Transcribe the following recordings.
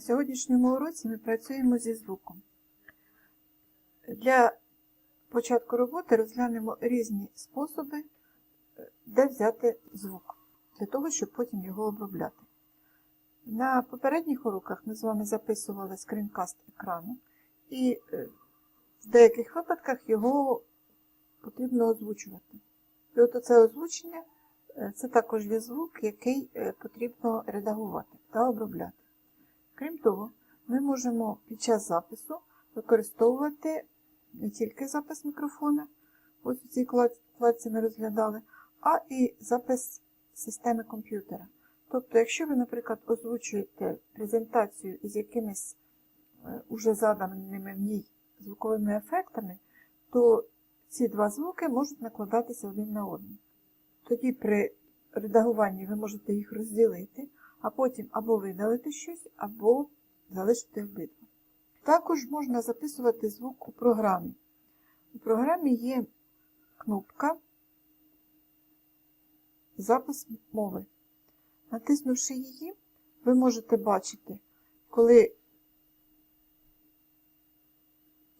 На сьогоднішньому уроці ми працюємо зі звуком. Для початку роботи розглянемо різні способи, е, де взяти звук, для того, щоб потім його обробляти. На попередніх уроках ми з вами записували скрінкаст екрану, і е, в деяких випадках його потрібно озвучувати. І от це озвучення е, це також є звук, який потрібно редагувати та обробляти. Крім того, ми можемо під час запису використовувати не тільки запис мікрофона, ось у цій вкладці ми розглядали, а і запис системи комп'ютера. Тобто, якщо ви, наприклад, озвучуєте презентацію із якимись е, уже заданими в ній звуковими ефектами, то ці два звуки можуть накладатися один на один. Тоді при редагуванні ви можете їх розділити, а потім або видалити щось, або залишити обидва. Також можна записувати звук у програмі. У програмі є кнопка Запис мови. Натиснувши її, ви можете бачити, коли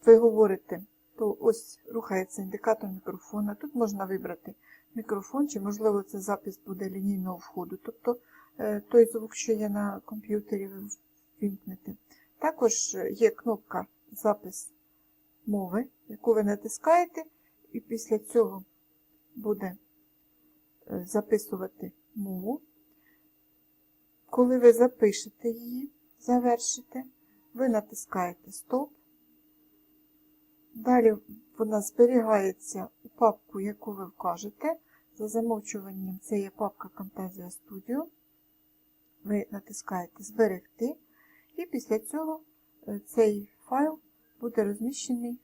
ви говорите, то ось рухається індикатор мікрофона. Тут можна вибрати мікрофон, чи, можливо, це запис буде лінійного входу, тобто е, той звук, що є на комп'ютері, ви вімкнете. Також є кнопка Запис мови, яку ви натискаєте, і після цього буде е, записувати мову. Коли ви запишете її, завершите, ви натискаєте Стоп. Далі вона зберігається у папку, яку ви вкажете. За замовчуванням це є папка Camtasia Studio. Ви натискаєте Зберегти, і після цього е, цей файл буде розміщений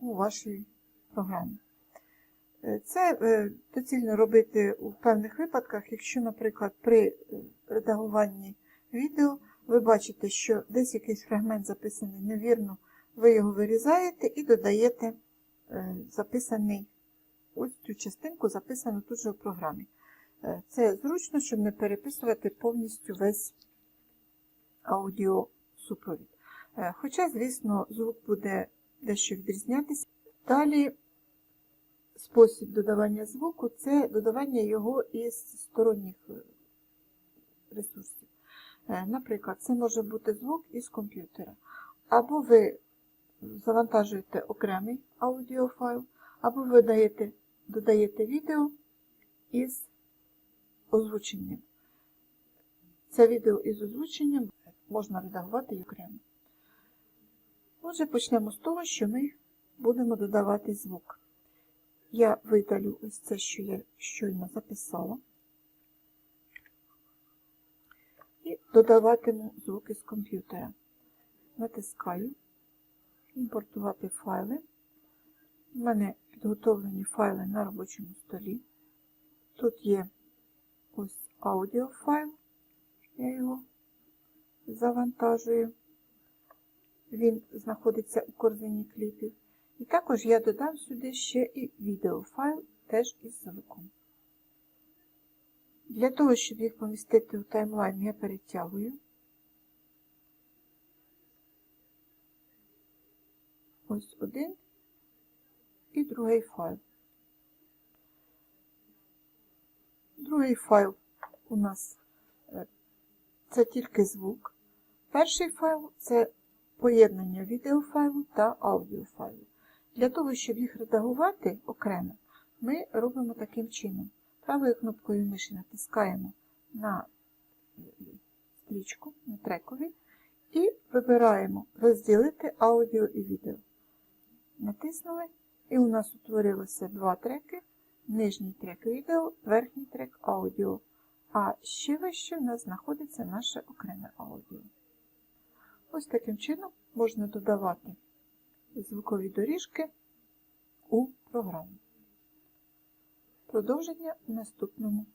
у вашій програмі. Е, це е, доцільно робити у певних випадках, якщо, наприклад, при редагуванні відео ви бачите, що десь якийсь фрагмент записаний невірно, ви його вирізаєте і додаєте записаний ось цю частинку, записану тут же в програмі. Це зручно, щоб не переписувати повністю весь аудіосупровід. Хоча, звісно, звук буде дещо відрізнятися. Далі спосіб додавання звуку це додавання його із сторонніх ресурсів. Наприклад, це може бути звук із комп'ютера. Або ви завантажуєте окремий аудіофайл, або видаєте, додаєте відео із озвученням. Це відео із озвученням можна редагувати окремо. Отже, почнемо з того, що ми будемо додавати звук. Я видалю ось це, що я щойно записала, і додаватиму звуки з комп'ютера. Натискаю імпортувати файли. У мене підготовлені файли на робочому столі. Тут є ось аудіофайл, я його завантажую. Він знаходиться у корзині кліпів. І також я додам сюди ще і відеофайл теж із звуком. Для того, щоб їх помістити у таймлайн, я перетягую. Ось один і другий файл. Другий файл у нас е, це тільки звук. Перший файл це поєднання відеофайлу та аудіофайлу. Для того, щоб їх редагувати окремо, ми робимо таким чином. Правою кнопкою миші натискаємо на стрічку, на трекові, і вибираємо розділити аудіо і відео. Натиснули, і у нас утворилося два треки. Нижній трек відео, верхній трек аудіо. А ще вище в нас знаходиться наше окреме аудіо. Ось таким чином можна додавати звукові доріжки у програму. Продовження в наступному